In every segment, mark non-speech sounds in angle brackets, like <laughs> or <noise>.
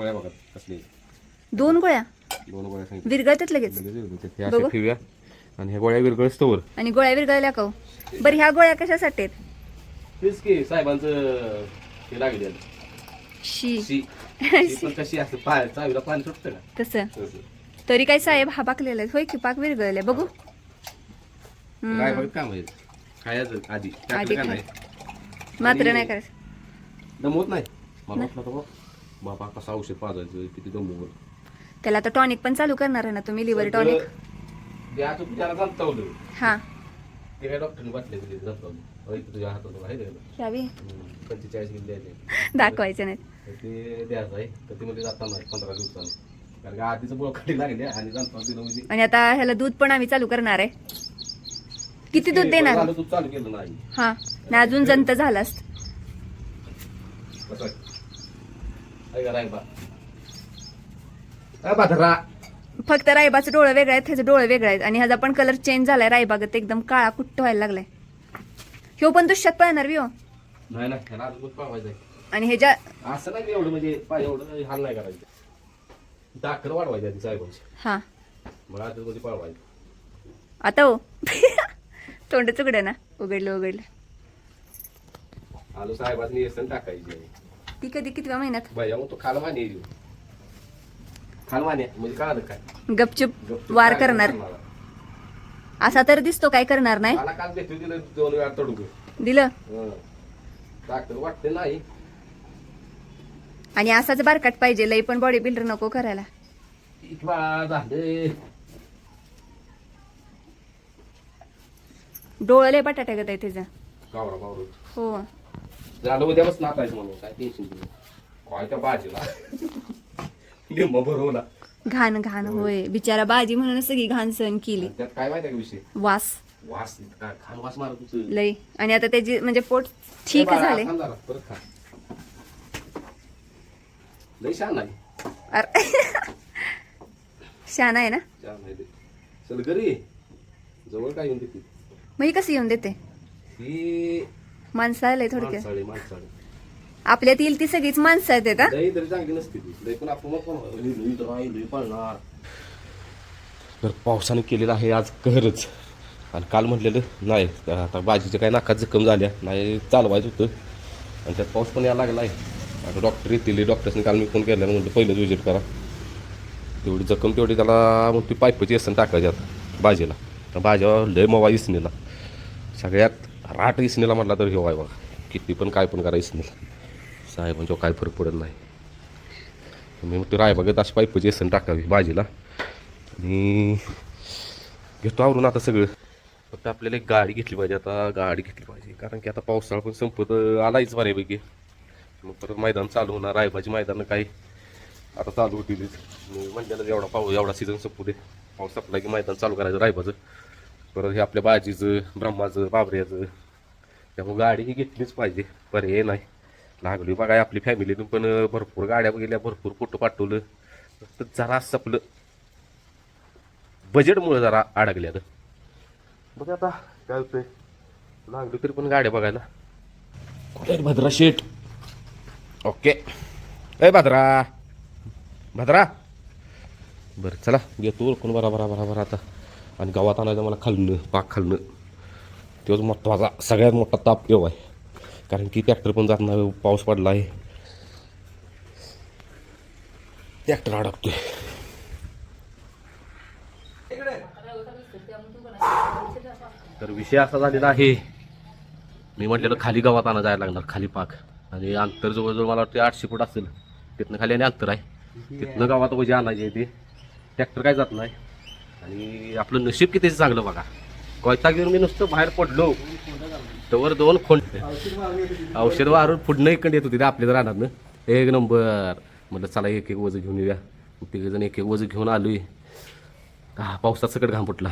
गोळ्या बघा कसले. दोन गोळ्या? दोन गोळ्या सांगितल्या. विरगळतात लगेच. लगेच विरघळतात. बघू. ठेवूया. आणि ह्या गोळ्या विरगळ स्टोवर आणि गोळ्या विरगळल्या का हो? बरं ह्या गोळ्या कशासाठी आहेत? तेच की साहेबांचं हे लागले शी. शी. शी. पण कशी असते पाय चावीला पाणी सुटतं का? तसं. तसं. तरी काय साहेब हा पाकलेला आहे. होय की पाक विरगळले. बघू. काय बघ काम आहे? खायचं आधी. आधी त्यातलं का खा. नाही. मात्र नाही करायचं. दमवत नाही? मला वाटलं तर बाबा कसं औषध पाजायचं? किती त्याला आता टॉनिक पण चालू करणार आहे ना तुम्ही लिव्हर टॉनिक द्याचं त्याला जमतावलं हा. ते काय डॉक्टरने वाटले दिले जमतावलं होय तुझ्या हातात आहे पंचेचाळीस मिनिट द्यायचे. दाखवायचे नाहीत तर ते द्यायचं आहे. तर ते मध्ये जाताना पंधरा दिवसानं. कारण का आधीच बोळखाटी लागले आणि जमताव दिलं म्हणजे. आणि आता ह्याला दूध पण आम्ही चालू करणार आहे. किती दूध ते देणार? तू चालू केलं नाही. हा. नाही अजून जंत झालं असत. कसं आहे? रायबा? फक्त रायबाचं डोळं वेगळं आहेत ह्याचं डोळं वेगळं आहेत आणि ह्याचा पण कलर चेंज झालाय. रायबागत एकदम काळा कुट्ट व्हायला लागलाय. ह्यो पण दुष्यात पळणार विहो नाही नाही ह्याला अजून पावायचं. आणि ह्याच्या असं नाही एवढं म्हणजे पाय एवढं हाल नाही करायचं. दाखल वाढवायची आधी साहेबांची. हा. मग आता मध्ये पाळवायचं. आता हो. <laughs> तोंड चुकडे ना. उघडलं उघडलं. आलो साहेबांनी येसन टाकायची. ती कधी कितव्या महिन्यात भैया मग तो येईल म्हणजे कळालं काय गपचूप गपचूप वार काय करणार. असा तर दिसतो काय करणार नाही मला काल भेटू दिलं दोन वेळा दिलं डॉक्टर वाटते नाही आणि असाच बारकाट पाहिजे लई पण बॉडी बिल्डर नको करायला इतवा झाले डोळं लय बटाट्या गत आहे त्याचं गावरा गावरा हो झालं उद्यापासून नाचायचं म्हणून काय टेन्शन घेऊ काय त्या भाजीला लिंब भरवला. घाण घाण होय. बिचारा बाजी म्हणून सगळी घाण सहन केली. त्यात काय माहिती का विषय? वास. वास खान वास मारत होतं. लई. आणि आता त्याची म्हणजे पोट ठीक बाळा, झाले थांब जरा, परत खा. लई छान नाही अरे शान आहे ना? छान नाही ते. चल घरी जवळ काय येऊन देते? मग ही कशी येऊन देते? माणसं आलंय थोडक्यात. माणसाळी माणसाळी आपल्यात येईल ती सगळीच माणसं आहेत का तरी चांगली नसते ती. लई पण आपण मग पण लई तर आहे, लई पळणार. तर पावसाने केलेलं आहे आज कहरच. आणि काल म्हटलेलं नाही तर आता बाजीच्या काही नाकात जखम झाल्या नाही चालवायचं होतं. आणि त्यात पाऊस पण यायला लागला आहे आता डॉक्टर येतील डॉक्टर्सने काल मी फोन केला म्हटलं पहिलंच विजिट करा. तेवढी जखम तेवढी त्याला मग ती पाईपची असं टाकायच्यात भाजीला तर भाज्या लय मवा इसणीला सगळ्यात राट इसनेला म्हटला तर हे आहे बघा. किती पण काय पण करा इसनेला साहेबांच्या काय फरक पडत नाही. मी मग ते बघत अशी पाईपची एसन टाकावी भाजीला आणि घेतो आवरून आता सगळं. फक्त आपल्याला एक गाडी घेतली पाहिजे आता गाडी घेतली पाहिजे. कारण की आता पावसाळा पण संपत आलायच बऱ्यापैकी. मग परत मैदान चालू होणार रायबाची मैदानं काही आता चालू होतीलच म्हणलेलं एवढा पाऊस एवढा सीझन संपू दे. पाऊस संपला की मैदान चालू करायचं रायबाचं. परत हे आपल्या बाजीचं ब्रह्माचं बाबऱ्याचं त्यामुळे गाडी ही घेतलीच पाहिजे. पर्याय नाही. लागली बघा आपली फॅमिलीनं पण भरपूर गाड्या गेल्या भरपूर फोटो पाठवलं. तर जरा आपलं बजेटमुळे जरा अडकल्या बघ आता काय होतंय. लागलो तरी पण गाड्या बघायला. कुठे भद्रा शेट ओके. ए भद्रा. भद्रा. बरं चला. घेतो ओळखून. बरा बरा बरा बरा आता. आणि गावात आणायचं मला खालणं पाक खालणं तोच महत्त्वाचा सगळ्यात मोठा ताप येऊ आहे. कारण की ट्रॅक्टर पण जात नाही पाऊस पडला आहे ट्रॅक्टर अडकतोय. तर विषय असा झालेला आहे. मी म्हटलेलं खाली गावात आणा जायला लागणार खाली पाक. आणि अंतर जवळजवळ मला वाटतं आठशे फूट असेल. तिथनं खाली आणि अंतर आहे. तिथनं गावात वजे आणायचे ते. ट्रॅक्टर काय जात नाही. आणि आपलं नशीब किती चांगलं बघा. घेऊन मी नुसतं बाहेर पडलो तवर दोन खोंड. औषध वारून पुढनं इकडे येत होती ते आपल्या रानातनं. एक नंबर. म्हटलं चला एक एक वजं घेऊन येऊया. तिघे जण एक एक वजं घेऊन आलोय. हा पावसात सकट घाम फुटला.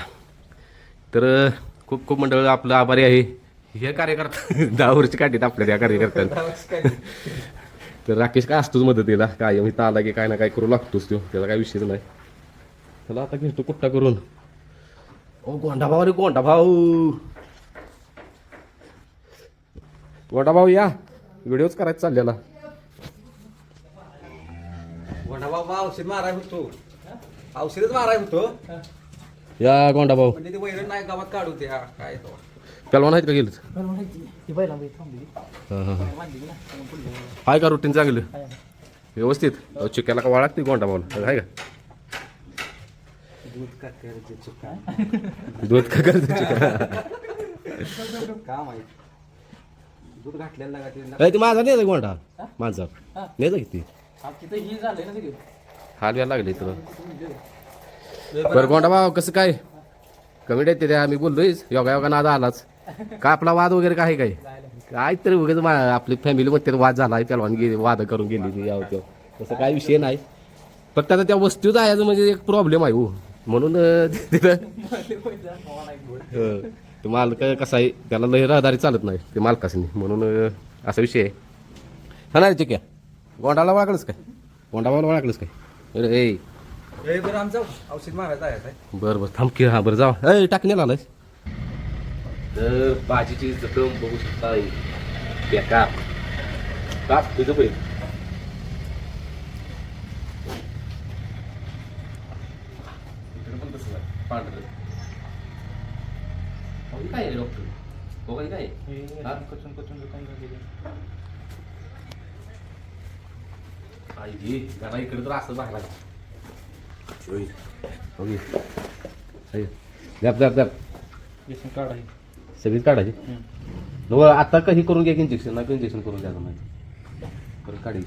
तर खूप खूप मंडळ आपलं आभारी आहे. हे कार्यकर्ता <laughs> दहा वर्ष काढतात आपल्या त्या कार्यकर्त्यांना. <laughs> तर राकेश काय असतोच मदतीला. काय इथं आला की काय ना काय करू लागतोच तो. त्याचा काय विषयच नाही. चला आता घेतो कुट्टा करून. ओ गोंडा भाऊ रे गोंडा भाऊ गोंडा भाऊ या व्हिडिओच करायचा चाललेला गोंडा बाबा औषध माराय होतो औषधच माराय होतो या गोंडा भाऊ म्हणजे ते वैरण नाही गावात काढू ते हा काय तो पेलवान आहेत का गेलं हाय का रुटीन चांगलं व्यवस्थित अहो, चिक्याला का वाळात नाही गोंडा आहे का दूध का करायचे चुका दूध का करतो चिक्या का माहीत दूध घातलेलं लागा ते अरे ते माझा. नाही गोंडा माझा नाही किती तिथं ही झालंय ना तिथे हाल व्हायला लागले तुला बरं गोंडा भाऊ कसं काय? कमी येते त्या आम्ही बोललोय. योगा योगा नाद आलाच. का आपला वाद वगैरे काय काय? काय तरी वगैरे आपली फॅमिली मध्ये वाद झाला त्याला गे वाद करून गेली ती यावं त्यावं. तसं काय विषय नाही. फक्त आता त्या वस्तू जायचं म्हणजे एक प्रॉब्लेम आहे हो. म्हणून तिथं हं. ते मालक कसा आहे त्याला लय रहदारी चालत नाही ते मालकासनी. म्हणून असा विषय आहे. हा नाही चिक्या गोंडाला वाकलंच काय? गोंडाबाला वाकलंच काय? अरे ए. बरं आमचं औषध मारायचं आहे. काय बरं बरं थांब की हा बरं जावा. ए टाकण्याला आलाय तर भाजीची जखम बघू शकता बेकार. काप तुझं पहिले इकडे पण तसं आहे पांढरं हे काय डॉक्टर हो काय काय आहे? हा? आई जी घरा इकडे तर असं बाहेर होय होय आहे. द्या द्या द्या सगळीच काढायची नो आता काही करून घ्या इंजेक्शन नाही इंजेक्शन करून द्या नाही परत काढी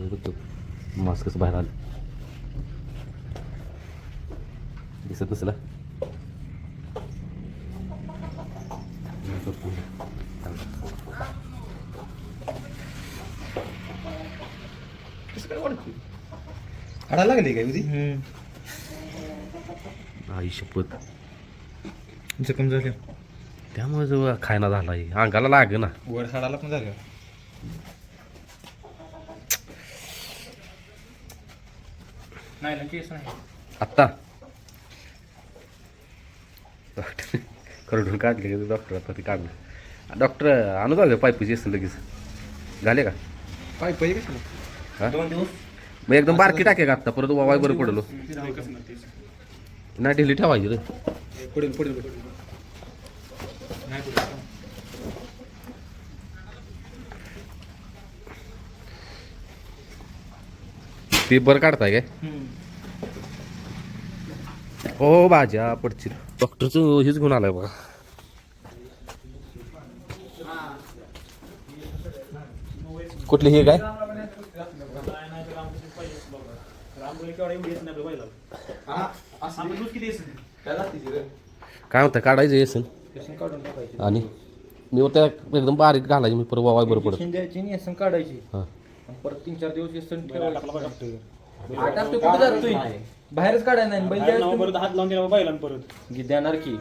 बघतो मास्क कसं बाहेर आलं दिसत नसला हाडायला लागली काय उदी? आई शपथ. जखम झाली. त्यामुळे जो खायना झाला आहे अंगाला लाग ना वर हाडाला पण झालं. नाही ना केस नाही. आत्ता? डॉक्टर करडून काढले की डॉक्टर आता ते काढलं. डॉक्टर आणू जाऊ पायपीची असेल लगेच? झाले का? पाय पहिले कशाला हा? दोन दिवस. मग एकदम बारकी टाके का आत्ता? परत वाय बरं पडलो. नाही ढिली ठेवायची रे. पुढे पुढे ते बरं काढताय काय? हो भाज्या पडची डॉक्टरचं हेच घेऊन आलाय बघा. कुठली हे काय? काय म्हणतं काढायचं येसन आणि मी त्या एकदम बारीक घालायची मी परत वाय बरं पडत. द्यायची नाही असं काढायची. हां. परत तीन चार दिवस येसन आठ हप्ते कुठे जातोय? बाहेरच काढायला नाही बैल हात लावून दिला परत. देणार की?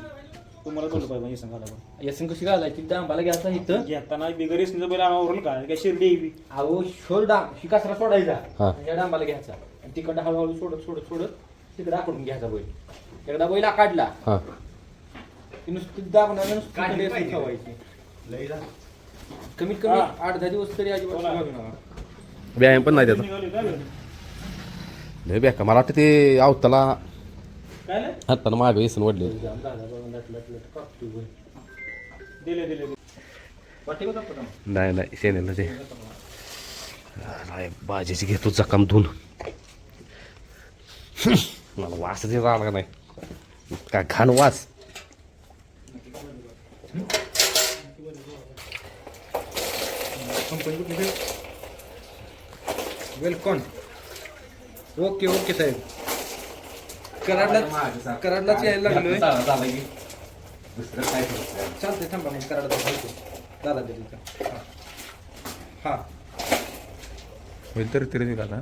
तुम्हाला बोललो पाहिजे येसन घाला येसन कशी घालायची डांबाला घ्यायचा इथं. घेताना बिगर येसन बैल आणावरून काय काय अहो शोल डांब शिकासरा सोडायचा. हा. या डांबाला घ्यायचा. आणि तिकडं हळूहळू सोडत सोडत सोडत तिकडे आकडून घ्यायचा बैल. एकदा बैल काढला हां. की नुसती दाबणार नुसती इकडे ठेवायची. कमीत कमी आठ दहा दिवस तरी अजिबात नका. व्यायाम पण नाही त्याचा. निघाली? लय बेका मला वाटतं ते आवताला? हाताला मागं येसन वडले? नाही नाही शेनेला ते नाही भाजीची घेतो जकाम धुवून मला वास येत आला नाही? काय घाण वास? वेलकॉन. ओके ओके साहेब. कराडला कराडलाच यायला लागलोय. चालते थांबा मग कराडला सांगतो दादा दे तिथं हा. होईल तर तरी दिला ना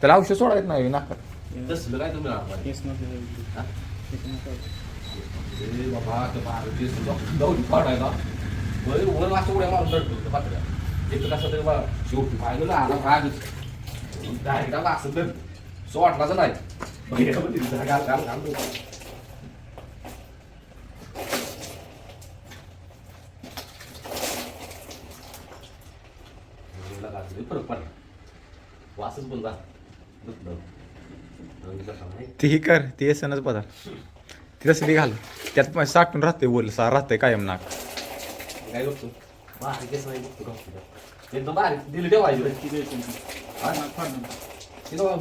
त्याला औषध सोडायचं नाही नाकात तसलं काय तुम्ही? ए बाबा, ते मारुती जाऊन पाडायला. वर- वर असं उड्या मारून त्या पात्र्या. एक कसं तरी बा, शेवटी पाहिलं ना, आला रागच. Direct आला असं तर. सो वाटलाच नाही. तिथं घाल- घाल- घाल. वासच बंद तेही कर ते येसनच पदार्थ ते तसं घाल त्यात साठून राहते बोल सा राहते कायम नाक काय करतो बारीक केस नाही बघतो का एकदम बारीक दिली ठेवायची हा?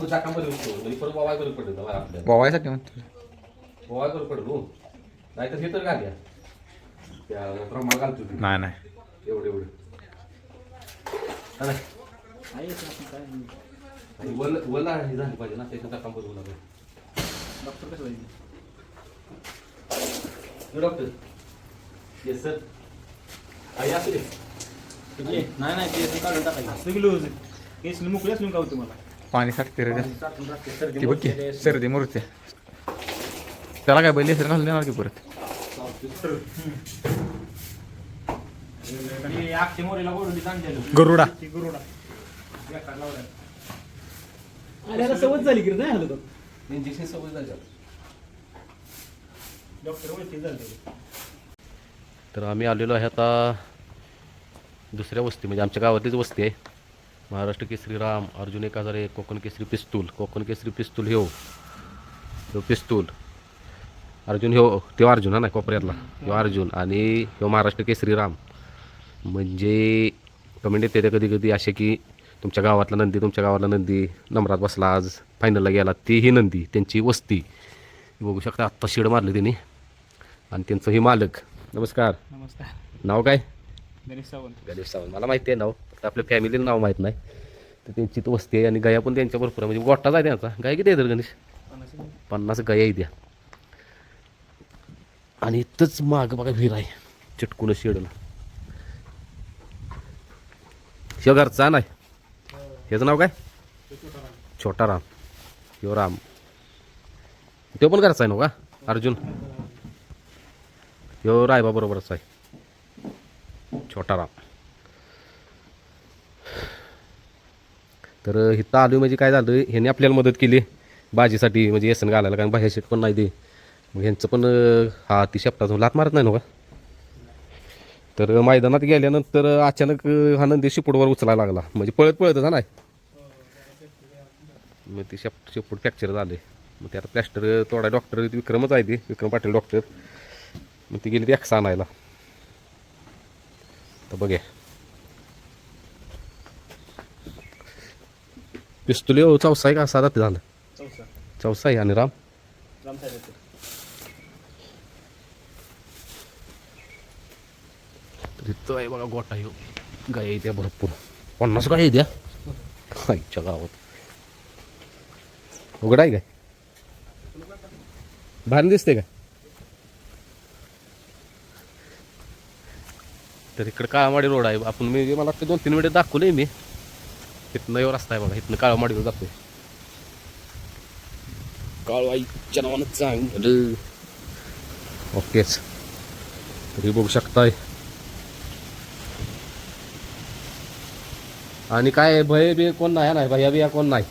चाकामध्ये बसतो म्हणजे परत बाबाय बरं पडलं बाबा आपल्याला बोवायसाठी म्हणतो बाबाय बरं पडलं हो नाही तर हे तर घाल्या त्या प्रमाण घालतो ती. नाही नाही एवढं एवढं हा. आणि वल वल हे झालं पाहिजे ना त्याच्या चाकामध्ये बोला डॉक्टर कसं डॉक्टर येस सर? नाही नाही ते काढून टाकायचं. लूज केस मोकळी असली का होते मला पाणी साठते रे साठून सर्दी ती बघ की सर्दी मूर्ती. त्याला काय बैल येसर घालून देणार की परत? आणि आखटे मोरीला गोडून आणलेलं गरुडा. ती गरुडा. बेकार लावलाय. अरे आता सवय झाली की रे, नाही हलत होत. इंजेक्शन सवय झाली. डॉक्टर ओळखी झाले. तर आम्ही आलेलो आहे आता दुसऱ्या वस्ती म्हणजे आमच्या गावातलीच वस्ती आहे. महाराष्ट्र केसरी राम अर्जुन एक हजार एक कोकण केसरी पिस्तूल. कोकण केसरी पिस्तूल ह्यो हो. ह्यो हो पिस्तूल. अर्जुन ह्यो हो, तो अर्जुन हा नाही कोपऱ्यातला. ह्यो अर्जुन आणि ह्यो महाराष्ट्र केसरी राम. म्हणजे कमेंट येते कधी कधी असे की तुमच्या गावातला नंदी तुमच्या गावातला नंदी नंबरात बसला आज फायनलला गेला तीही नंदी त्यांची वस्ती. बघू शकता आत्ता शेड मारली त्यांनी. आणि त्यांचं हे मालक. नमस्कार. नमस्कार. नाव काय? गणेश सावंत. गणेश सावंत. मला माहिती आहे नाव. फक्त आपल्या फॅमिलीला नाव माहीत नाही. तर त्यांची तो वस्ती आहे आणि गाया पण त्यांच्या भरपूर आहे. म्हणजे गोठाच आहे त्यांचा. गाय किती आहे तर गणेश? पन्नास गाया आहे त्या आणि इथंच माग बघा विहीर आहे. चिटकून शेडला शिव घरचा नाही? ह्याचं नाव काय? छोटा राम. शिव राम. तो पण घरचा आहे ना का? अर्जुन? ह्यो रायबा बरोबरच आहे. छोटा राम. तर इथं आलो म्हणजे काय झालं ह्यांनी आपल्याला मदत केली. भाजीसाठी म्हणजे येसन घालायला कारण भाज्या शेट पण नाही दे मग ह्यांचं पण हा ती शेपटाचं लात मारत नाही ना हो. तर मैदानात गेल्यानंतर अचानक हा नंदी शिपूडवर उचलायला लागला. म्हणजे पळत पळतच हा नाही. मग ती शेप शेपूट फ्रॅक्चर झाले. मग ते आता प्लॅस्टर तोडा डॉक्टर विक्रमच आहे ते. विक्रम पाटील डॉक्टर मग ती गेली ती आणायला. तर बघे. पिस्तुली हो चौसा आहे का? साधा ते झालं. चौसा. आहे आणि राम. इथं आहे बघा गोटा ह्यो गाय त्या भरपूर. पन्नास गाय आहे त्या आईच्या गावात. उघड आहे काय? भारी दिसते का तर इकडं काळामाडी रोड आहे. आपण मी मला दोन तीन मिनिटं दाखवले मी. इथनं एवढा रस्ता आहे बघा इथनं काळामाडीवर जातोय. काळवाईच्या नावानं चांगलं ओकेच. तरी बघू शकताय. आणि काय भय बी कोण नाही नाही भैया बिया कोण नाही.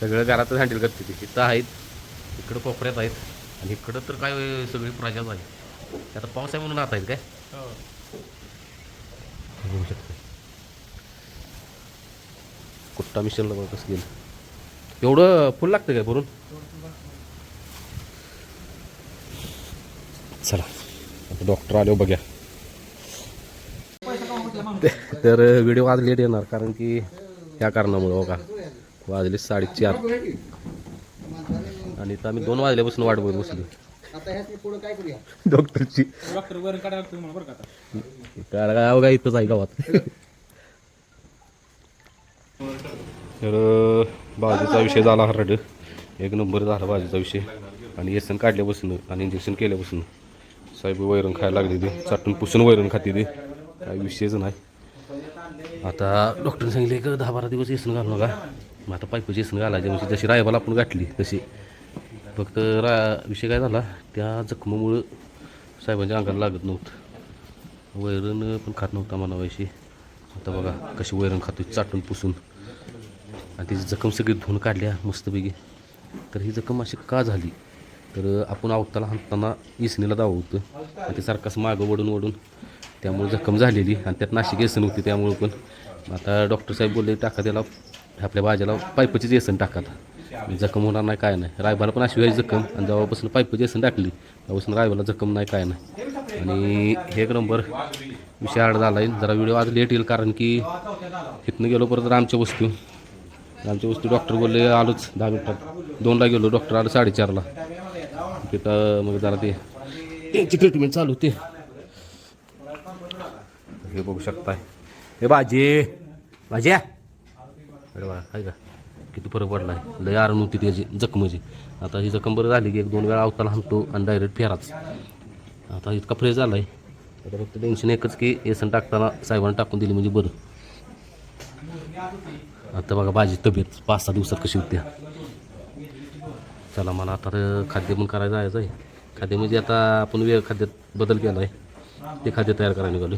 सगळं घरातच हँडल करते ती. इथं आहेत इकडं कोपऱ्यात आहेत. आणि इकडं तर काय सगळी प्रजाच आहे आता पाऊस आहे म्हणून आता आहेत काय? हो. बघू शकतो. कुट्टा मिशनला बघा कसं गेलं. एवढं फुल लागतं काय भरून? चला आता डॉक्टर आले बघ्या. तर व्हिडिओ आज लेट येणार कारण की या कारणामुळे हो बघा वाजले साडेचार. आणि तर आम्ही दोन वाजल्यापासून वाट बघत बसलो डॉक्टरची. डॉक्टर काढायला लागतं बरं का आता. काय काय अवघा इथंच आहे गावात. तर बाजूचा विषय झाला हरड. एक नंबर झाला बाजूचा विषय. आणि येसन काढल्यापासून आणि इंजेक्शन केल्यापासून. साहेब वैरण खायला लागली ते. चाटून पुसून वैरण खाते ते. काही विषयच नाही. आता डॉक्टरने सांगितले की दहा बारा दिवस येसन घालू नका. मग आता पायपाची येसन घालायची. म्हणजे जशी रायबाला आपण गाठली तशी. फक्त रा विषय काय झाला त्या जखमामुळं साहेबांच्या अंगाला लागत नव्हतं. वैरण पण खात नव्हता मला आता बघा कशी वैरण खातो चाटून पुसून. आणि त्याची जखम सगळी धुवून काढल्या मस्तपैकी. तर ही जखम अशी का झाली? तर आपण आवताला हाणताना इसणीला होतं आणि ते सारखाच मागं वडून वडून त्यामुळे जखम झालेली. आणि त्यात नाशिक येसन होती त्यामुळे पण. आता डॉक्टर साहेब बोलले टाका त्याला आपल्या भाज्याला पायपचीच येसन टाका आता. जखम होणार नाही काय नाही. रायबाला पण अशी व्हायची जखम. आणि जेव्हापासून पाईप जेसन टाकली तेव्हापासून रायबाला जखम नाही काय नाही. आणि हे एक नंबर विषय आड झाला आहे जरा व्हिडिओ आज लेट येईल कारण की इथनं गेलो परत आमच्या वस्तू. आमच्या वस्तू डॉक्टर बोलले आलोच दहा मिनिटात. दोनला गेलो डॉक्टर आलो साडेचारला. तिथं मग जरा ते त्यांची ट्रीटमेंट चालू होती. हे बघू शकताय. हे भाजी भाजी अरे वा आहे का किती फरक पडला आहे? लय आरण होती त्याची जखमेची. आता ही जखम बरं झाली की एक दोन वेळा अवताला हाणतो आणि डायरेक्ट फेराच. आता इतका फ्रेश झाला आहे आता फक्त टेन्शन एकच की एसन टाकताना साहेबांना टाकून दिली म्हणजे बरं. आता बघा भाजी तब्येत. पाच सहा दिवसात कशी होत्या चला मला आता तर खाद्य पण करायचं जायचं आहे. खाद्य म्हणजे आता आपण वेळ खाद्यात बदल केला आहे ते खाद्य तयार करायला निघालो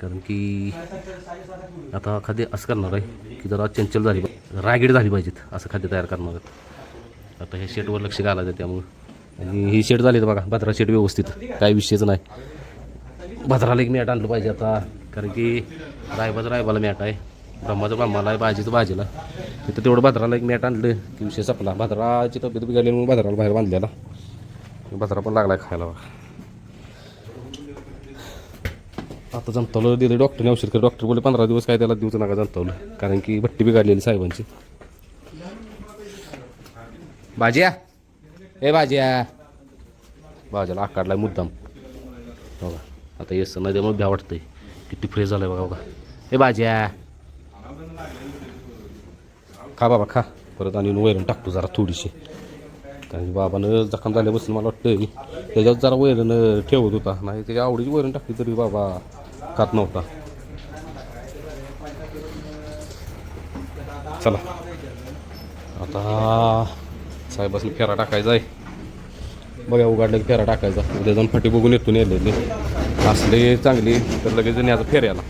कारण की आता खाद्य असं करणार आहे. की जरा चंचल झाली पाहिजे. रागीड झाली पाहिजेत असं खाद्य तयार करणार आता ह्या शेटवर लक्ष घालायचं आहे त्यामुळं. आणि ही शेट झाली तर बघा भद्रा शेट व्यवस्थित. काही विषयच नाही. भद्राला एक मॅट आणलं पाहिजे आता कारण की रायबाचं रायबाला मॅट आहे. ब्रह्माचं ब्रह्माला आहे भाजीचं भाजीला. तिथं तेवढं भद्राला एक मॅट आणलं की विषय संपला भद्राची तब्येत बिघडली म्हणून भद्राला बाहेर बांधलेला. भद्रा पण लागला खायला बघा. आता जमतावलं दिलं. डॉक्टरने औषध कर डॉक्टर बोलले पंधरा दिवस काय त्याला दिवस नका जमतावलं कारण की भट्टी बिघडलेली साहेबांची. भाज्या ए भाज्या भाज्याला आकारलाय मुद्दाम. बघा आता येस नाही त्यामुळे भ्या वाटतंय. किती फ्रेश झालंय बघा बघा. ए भाज्या खा बाबा खा. परत आणि वैरण टाकतो जरा थोडीशी. कारण की बाबानं जखम झाल्यापासून मला वाटतं त्याच्यात जरा वैरण ठेवत होता. नाही त्याच्या आवडीची वैरण टाकली तरी बाबा. खात नव्हता. चला. आता साहेबासनी फेरा टाकायचा आहे. बघा उघडलं की फेरा टाकायचा. उद्या जाऊन फाटी बघून येतो नेलेली असले चांगली तर लगेच न्यायचं फेऱ्याला.